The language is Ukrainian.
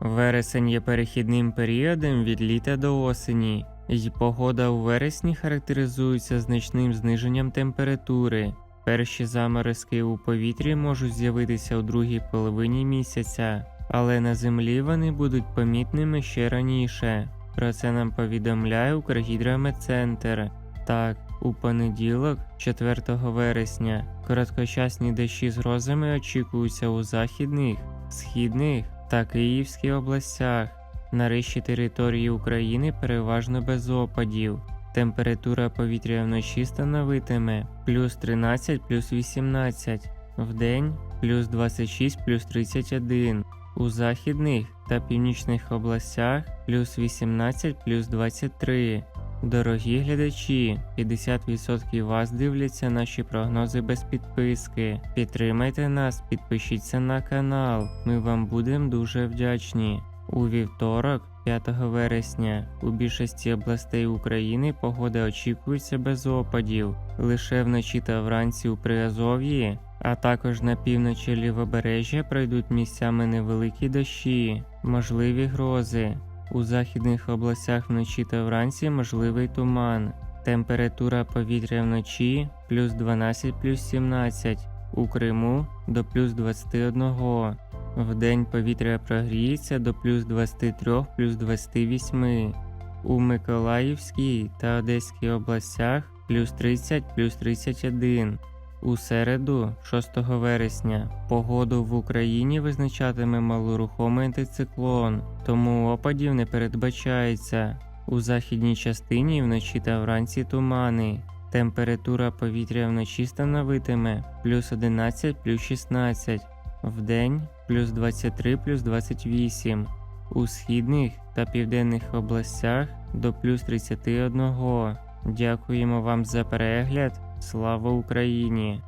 Вересень є перехідним періодом від літа до осені, і погода у вересні характеризується значним зниженням температури. Перші заморозки у повітрі можуть з'явитися у другій половині місяця, але на землі вони будуть помітними ще раніше. Про це нам повідомляє Укргідрометцентр. Так, у понеділок, 4 вересня, короткочасні дощі з грозами очікуються у західних, східних та Київській областях. На решті території України переважно без опадів. Температура повітря вночі становитиме плюс 13 плюс 18, вдень плюс 26 плюс 31, у західних та північних областях плюс 18 плюс 23. Дорогі глядачі, 50% вас дивляться наші прогнози без підписки. Підтримайте нас, підпишіться на канал. Ми вам будемо дуже вдячні. У вівторок, 5 вересня, у більшості областей України погода очікується без опадів. Лише вночі та вранці у Приазов'ї, а також на півночі лівобережжя пройдуть місцями невеликі дощі, можливі грози. У західних областях вночі та вранці можливий туман. Температура повітря вночі плюс 12 плюс 17, у Криму до плюс 21. Вдень повітря прогріється до плюс 23 плюс 28. У Миколаївській та Одеській областях плюс 30 плюс 31. У середу, 6 вересня, погоду в Україні визначатиме малорухомий антициклон, тому опадів не передбачається. У західній частині вночі та вранці тумани. Температура повітря вночі становитиме плюс 11 плюс 16, вдень плюс 23 плюс 28, у східних та південних областях до плюс 31. Дякуємо вам за перегляд. Слава Україні!